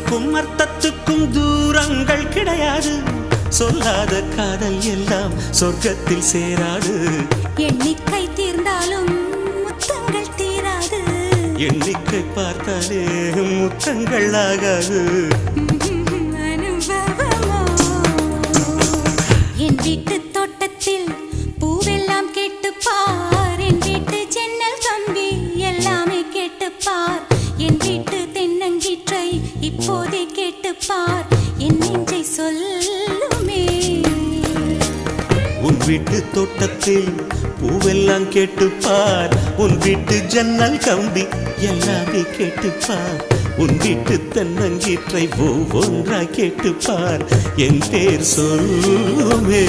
உனக்கும் அர்த்தத்துக்கும் தூரங்கள் கிடையாது. சொல்லாத காதல் எல்லாம் சொர்க்கத்தில் சேராது. எண்ணிக்கை தீர்ந்தாலும் முத்தங்கள் தீராது. எண்ணிக்கை பார்த்தாலே முத்தங்கள் ஆகாது. என் வீட்டு தோட்டத்தில் பூவெல்லாம் கேட்டு பார் என் வீட்டு ஜன்னல் கம்பி எல்லாமே கேட்டு பார் என் வீட்டு தென் தென்னங்கீற்றை இப்போதே கேட்டு பார் என் நெஞ்சை சொல்லுமே. உன் வீட்டு தோட்டத்தில் பூவெல்லாம் கேட்டுப்பார். உன் வீட்டு ஜன்னல் கம்பி எல்லாமே கேட்டுப்பார். உன் வீட்டு தென்னங்கீற்றை ஒவ்வொன்றா கேட்டுப்பார். என் பேர் சொல்லுமே.